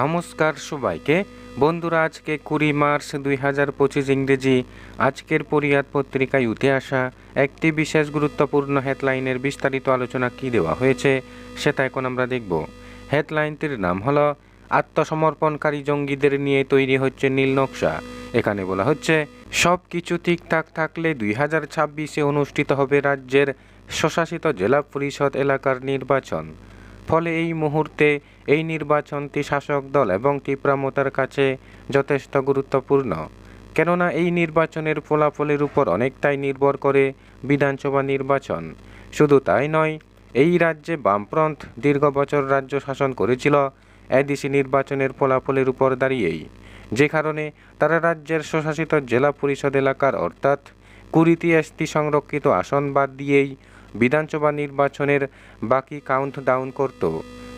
নমস্কার সবাইকে। বন্ধুরা, আজকে কুড়ি মার্চ দুই হাজার পঁচিশ ইংরেজি আজকের পরিয়াদ পত্রিকায় উঠে আসা একটি বিশেষ গুরুত্বপূর্ণ হেডলাইনের বিস্তারিত আলোচনা কি দেওয়া হয়েছে, সেটা এখন আমরা দেখব। হেডলাইনটির নাম হলো, আত্মসমর্পণকারী জঙ্গিদের নিয়ে তৈরি হচ্ছে নীল নকশা। এখানে বলা হচ্ছে সব কিছু ঠিকঠাক থাকলে দুই হাজার ছাব্বিশে অনুষ্ঠিত হবে রাজ্যের স্বশাসিত জেলা পরিষদ এলাকার নির্বাচন। ফলে এই মুহূর্তে এই নির্বাচনটি শাসক দল এবং তীব্রামতার কাছে যথেষ্ট গুরুত্বপূর্ণ। কেননা এই নির্বাচনের ফলাফলের উপর অনেকটাই নির্ভর করে বিধানসভা নির্বাচন। শুধু তাই নয়, এই রাজ্যে বামফ্রন্ট দীর্ঘ বছর রাজ্য শাসন করেছিল এডিসি নির্বাচনের ফলাফলের উপর দাঁড়িয়েই। যে কারণে তারা রাজ্যের স্বশাসিত জেলা পরিষদ এলাকার অর্থাৎ কুড়িটি এসটি সংরক্ষিত আসন বাদ দিয়েই বিধানসভা নির্বাচনের বাকি কাউন্ট ডাউন করত।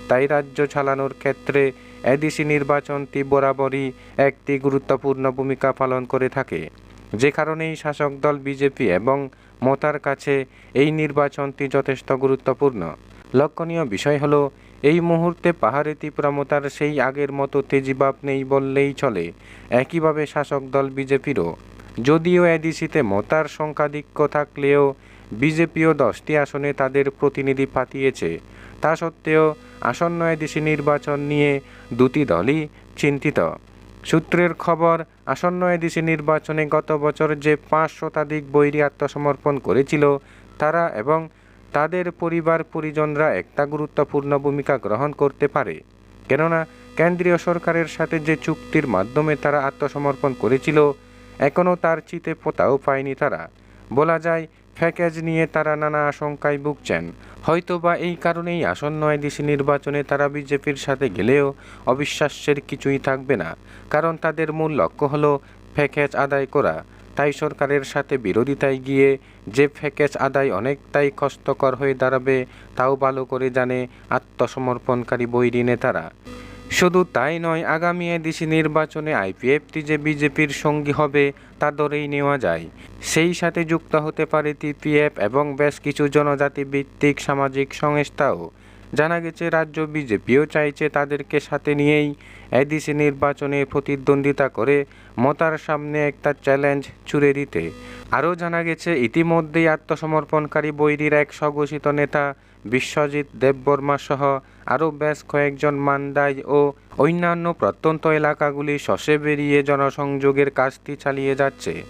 তাই রাজ্য চালানোর ক্ষেত্রে এডিসি নির্বাচনটি বরাবরই একটি গুরুত্বপূর্ণ ভূমিকা পালন করে থাকে। যে কারণেই শাসক দল বিজেপি এবং মতার কাছে এই নির্বাচনটি যথেষ্ট গুরুত্বপূর্ণ। লক্ষণীয় বিষয় হলো, এই মুহূর্তে পাহাড়ে তীব্রামতার সেই আগের মতো তেজিবাব নেই বললেই চলে, একইভাবে শাসক দল বিজেপিরও। যদিও এডিসিতে মতার সংখ্যাধিক্য থাকলেও বিজেপিও দশটি আসনে তাদের প্রতিনিধি পাঠিয়েছে তা সত্ত্বেও আসন্ন এডিসি নির্বাচন নিয়ে দুটি দলই চিন্তিত। সূত্রের খবর, আসন্ন এডিসি নির্বাচনে গত বছর যে পাঁচ শতাধিক বৈরী আত্মসমর্পণ করেছিল, তারা এবং তাদের পরিবার পরিজনরা একটা গুরুত্বপূর্ণ ভূমিকা গ্রহণ করতে পারে। কেননা, কেন্দ্রীয় সরকারের সাথে যে চুক্তির মাধ্যমে তারা আত্মসমর্পণ করেছিল এখনও তার চিতে পোতাও পায়নি তারা। বলা যায় প্যাকেজ নিয়ে তারা নানা আশঙ্কায় ভুগছেন। হয়তোবা এই কারণেই আসন্ন এডিসি নির্বাচনে তারা বিজেপির সাথে গেলেও অবিশ্বাস্যের কিছুই থাকবে না। কারণ তাদের মূল লক্ষ্য হলো প্যাকেজ আদায় করা। তাই সরকারের সাথে বিরোধিতায় গিয়ে যে প্যাকেজ আদায় অনেকটাই কষ্টকর হয়ে দাঁড়াবে, তাও ভালো করে জানে আত্মসমর্পণকারী বৈরী নেতারা। শুধু তাই নয়, আগামী এডিসি নির্বাচনে আইপিএফটি যে বিজেপির সঙ্গী হবে, তা ধরেই নেওয়া যায়। সেই সাথে যুক্ত হতে পারে টিপিএফ এবং বেশ কিছু জনজাতি ভিত্তিক সামাজিক সংস্থাও। জানা গেছে, রাজ্য বিজেপিও চাইছে তাদেরকে সাথে নিয়েই এডিসি নির্বাচনে প্রতিদ্বন্দ্বিতা করে মতার সামনে একটা চ্যালেঞ্জ ছুড়ে দিতে। আরও জানা গেছে, ইতিমধ্যেই আত্মসমর্পণকারী বৈরীর এক স্বঘোষিত নেতা বিশ্বজিৎ দেববর্মা সহ আরও বেশ কয়েকজন মান্দাই ও অন্যান্য প্রত্যন্ত এলাকাগুলি শসে বেরিয়ে জনসংযোগের কাজটি চালিয়ে যাচ্ছে।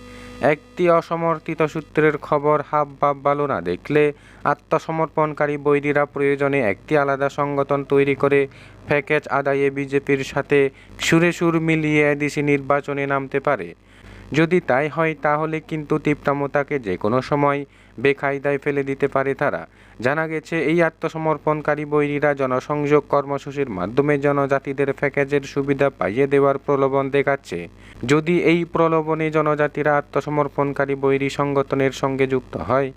একটি অসমর্থিত সূত্রের খবর, হাব ভাব ভালো না দেখলে আত্মসমর্পণকারী বৈরীরা প্রয়োজনে একটি আলাদা সংগঠন তৈরি করে প্যাকেজ আদায়ে বিজেপির সাথে সুরে সুর মিলিয়ে এডিসি নির্বাচনে নামতে পারে। যদি তাই হয়, তাহলে কিন্তু তীব্রামতাকে যে কোনো সময় বেকায়দায় ফেলে দিতে পারে তারা। জানা গেছে, এই আত্মসমর্পণকারী বৈরীরা জনসংযোগ কর্মসূচির মাধ্যমে জনজাতিদের প্যাকেজের সুবিধা পাইয়ে দেওয়ার প্রলোভন দেখাচ্ছে। যদি এই প্রলোভনে জনজাতিরা আত্মসমর্পণকারী বৈরী সংগঠনের সঙ্গে যুক্ত হয়,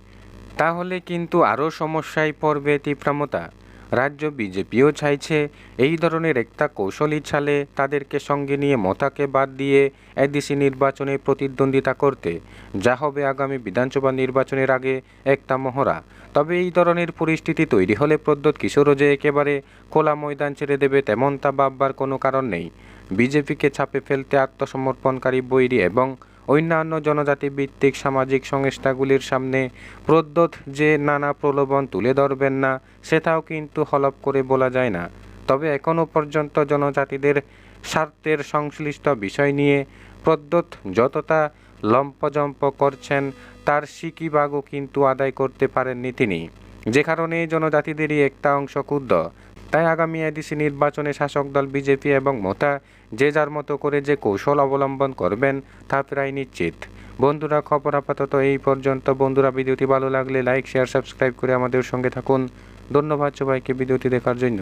তাহলে কিন্তু আরও সমস্যায় পড়বে তীব্রামতা রাজ্য বিজেপিও চাইছে এই ধরনের একটা কৌশলী ছালে তাদেরকে সঙ্গে নিয়ে মতাকে বাদ দিয়ে এডিসি নির্বাচনে প্রতিদ্বন্দ্বিতা করতে। যা হবে আগামী বিধানসভা নির্বাচনের আগে একটা মহড়া। তবে এই ধরনের পরিস্থিতি তৈরি হলে প্রদ্যোৎ কিশোরও যে একেবারে খোলা ময়দান ছেড়ে দেবে তেমন তা ভাববার কোনো কারণ নেই। বিজেপিকে ছাপে ফেলতে আত্মসমর্পণকারী বৈরী এবং অন্যান্য জনজাতি ভিত্তিক সামাজিক সংস্থাগুলির সামনে প্রদ্যোৎ যে নানা প্রলোভন তুলে ধরবেন না, সেটাও কিন্তু হলপ করে বলা যায় না। তবে এখনও পর্যন্ত জনজাতিদের স্বার্থের সংশ্লিষ্ট বিষয় নিয়ে প্রদ্যোৎ যতটা লম্পজম্প করছেন, তার সিকিবাগও কিন্তু আদায় করতে পারেননি তিনি। যে কারণে জনজাতিদেরই একটা অংশ ক্ষুব্ধ। তাই আগামী এডিসি নির্বাচনে শাসক দল বিজেপি এবং মোতা যে যার মতো করে যে কৌশল অবলম্বন করবেন, তা প্রায় নিশ্চিত। বন্ধুরা, খবর আপাতত এই পর্যন্ত। বন্ধুরা, ভিডিওটি ভালো লাগলে লাইক, শেয়ার, সাবস্ক্রাইব করে আমাদের সঙ্গে থাকুন। ধন্যবাদ সবাইকে ভিডিওটি দেখার জন্য।